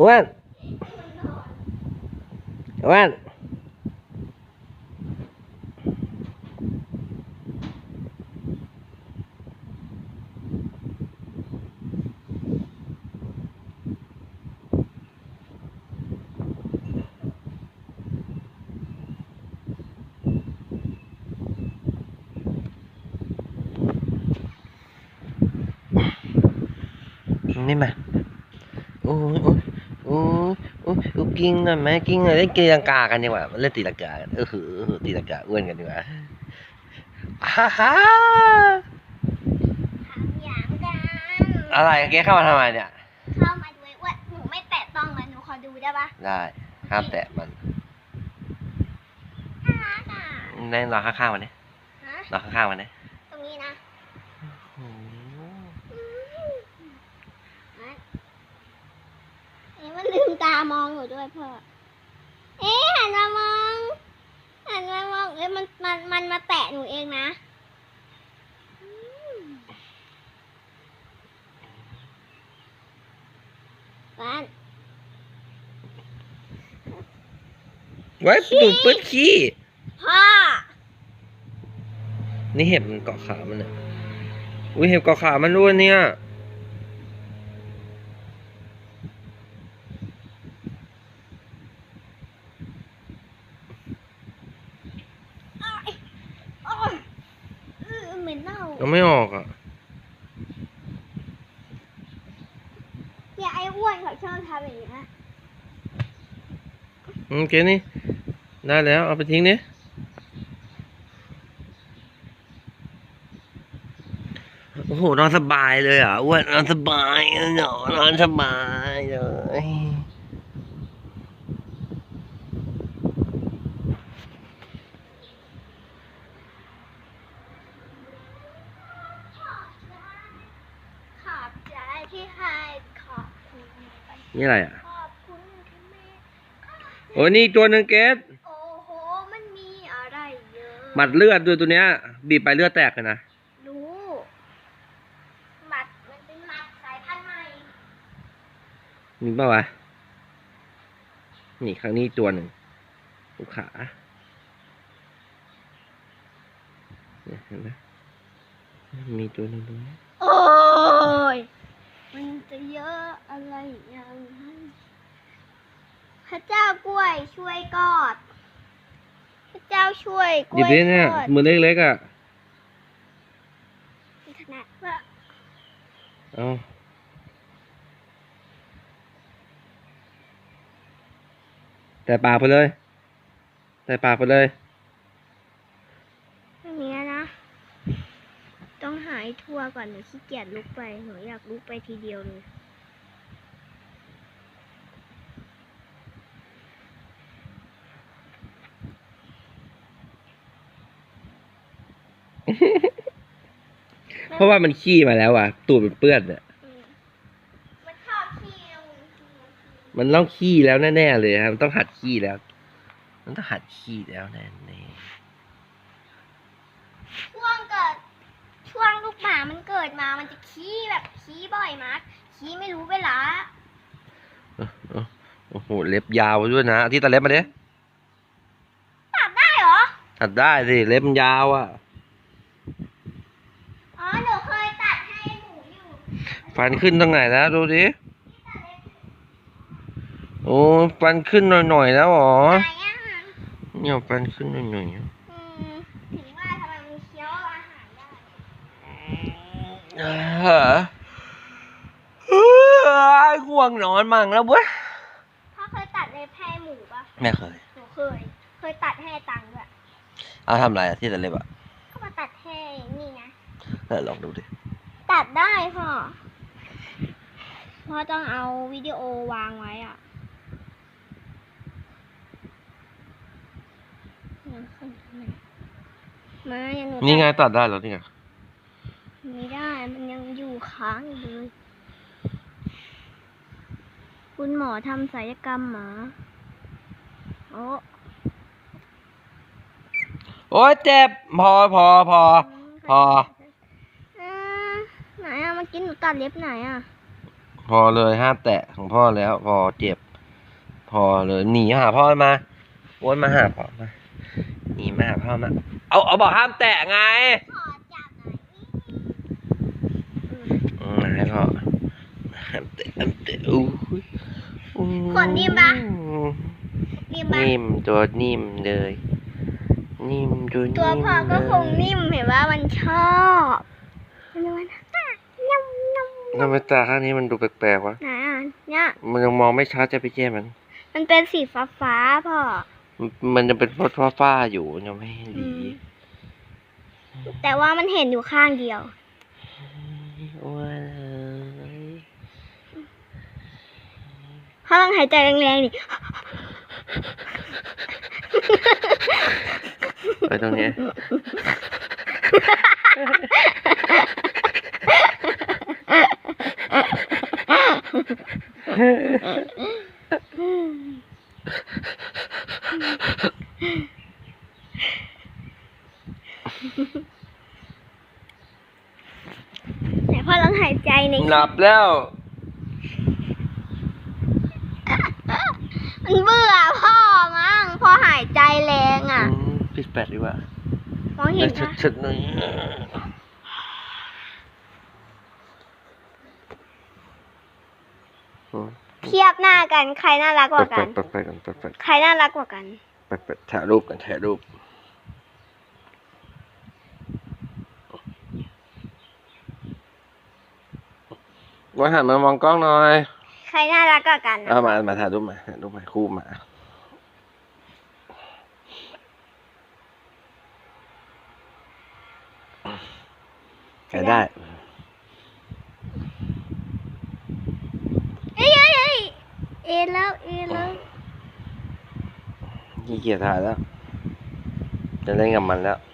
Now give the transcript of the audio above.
อ้วนอ้วน ยโอ้ยโอ้ยกิ้งหน่อยไหมกิ้งหน่อยเล่นตีลังกากันดีกว่าเล่นตีลังกากันเออหือเออตีลังกาอ้วนกันดีกว่าฮ่าฮ่าถามอย่างดังอะไรแกเข้ามาทำไมเนี่ย เข้ามาดูไอ้อ้วนหนูไม่แตะต้องมันหนูขอดูได้ปะได้ห้ามแตะมันน่ารักอะในนอนข้างๆมันเนี่ยฮะนอนข้างๆมันเนี่ยตรงนี้นะอืมอันอันนี้ มันลืมตามองหนูด้วยพ่อ เอ๊ะหันมามองหันมามอง เอ้ยมันมันมันมาแตะหนูเองนะอืมบ้านไว้ตูดปื้ดขี้พ่อ นี่เห็บมันเกาะขามันเนี่ยอุ้ยเห็บเกาะขามันด้วยเนี่ย โอ้ยเออเหม็นเน่า ยังไม่ออกอะเนี่ยไอ้อ้วนเขาชอบทำอย่างเงี้ยโอเคนี่ได้แล้วเอาไปทิ้งดิโอ้โหนอนสบายเลยอะอ้วนนอนสบายเนาะนอนสบายเลย ขอบใจที่ให้ขอบคุณ นี่อะไรอะ ขอบคุณที่แม่โอ้ยนี่ตัวหนึ่งเกสโอ้โห มันมีอะไรเยอะหมัดเลือดด้วยตัวเนี้ย บีบไปเลือดแตกเลยนะ รู้หมัดมันเป็นหมัดสายพันธุ์ใหม่มีป่าวะ นี่ครั้งนี้ตัวหนึ่งลูกขาเนี่ยเห็นไหมมีตัวหนึ่งตรงนี้ โอ้ย มันจะเยอะอะไรอย่างนั้นพระเจ้ากล้วยช่วยกอด พระเจ้าช่วยกหล้ยิวบยดิเนี่ยทอดมือเล็กๆอะขนาดว่าเอาแต่ปากไปเลย แต่ปากไปเลย ไม่มีแล้วนะ ต้องหายทั่วก่อนหนูขี้เกียจลุกไป หนูอยากลุกไปทีเดียวเลย เพราะว่ามันขี้มาแล้วอะ ตูดมันเปื้อนอะ มันชอบขี้ลงมันต้องขี้แล้วแน่ๆเลยครับมันต้องหัดขี้แล้ว มันต้องหัดขี้แล้วแน่ช่วงเกิด ช่วงลูกหมามันเกิดมา มันจะขี้แบบขี้บ่อยมากขี้ไม่รู้เวลาๆโอ้โห เล็บยาวด้วยนะเอาที่ตัดเล็บมาดิตัดได้เหรอ ตัดได้สิ เล็บมันยาวอะ อ๋อ หนูเคยตัดให้หมูอยู่ ฟันขึ้นตรงไหนแล้วดูดิ โอ้ ฟันขึ้นหน่อยๆแล้วเหรอไหนอะเนี่ยฟันขึ้นหน่อยอืมถึงว่าทำไมมันเคี้ยวอาหารได้ ๆอ่าเฮ้ยง่วงนอนมั่งแล้วเว้ยพ่อเคยตัดเล็บให้หมูปะไม่เคย หนูเคย เคยตัดให้ตังค์ด้วยเอาทำอะไรอะที่ตัดเล็บอะก็มาตัดให้นี่นะเออลองดูดิ ตัดได้พ่อ พ่อต้องเอาวิดีโอวางไว้อะมาอย่าหนูนี่ไงตัดตัดได้แล้วนี่ไง ไม่ได้มันยังอยู่ค้างอยู่เลย คุณหมอทำศัลยกรรมหมาโอ้โอ้ยเจ็บ พอพอพอพอเออไหนอะเมื่อกี้หนูตัดเล็บไหนอะโพอเลยห้ามแตะของพ่อแล้ว พอเจ็บ พอเลยหนีหาพ่อมาวนมาหาพ่อมาหนีมาหาพ่อมาเอาเอาบอกห้ามแตะไงขอจับหน่อย อืมให้พ่อ ห้ามแตะห้ามแตะอู้ยอู้ยขนนิ่มปะนิ่มปะนิ่มตัวนิ่มเลย นิ่มตัวนิ่มตัวพ่อก็คงเลยนิ่มเห็นว่ามันชอบมันมันยำยำทำไมตาข้างนี้มันดูแปลกๆวะไหนอะเนี่ยมันยังมองไม่ชัดจะไปแย่มัน มันเป็นสีฟ้าฟ้าๆพ่อมันมันจะเป็นฟ้าฟ้าๆอยู่ยังไม่เห็นดี แต่ว่ามันเห็นอยู่ข้างเดียวอ้วนเลย พ่อต้องหายใจแรงๆดิไปตรงนี้แต่พ่อต้องหายใจในหลับแล้ว มัน เบื่อพ่อมั้งพ่อหายใจแรงอะอืมปิดแปดดีกว่ามองเห็นชุปะดชุดหนึ่งอืมเทียบหน้ากันใครน่ารักกเปิว่าดกัเปินดเปิดเปิดกันเปิดเปิดใครน่ารักกว่ากัน เปิดเปิดถ่ายรูปกันถ่ายรูปว่าหันมามองกล้องหน่อย ใครน่ารักกว่ากันเอาอะมามาถ่ายรูปมาถ่ายรูปมาคู่มาใครได้ เอ้ยเอ้ยเอ้ยเอ็นแล้วเอ็นแล้วขี้เกียจถ่ายแล้ว จะเล่นกับมันแล้วเ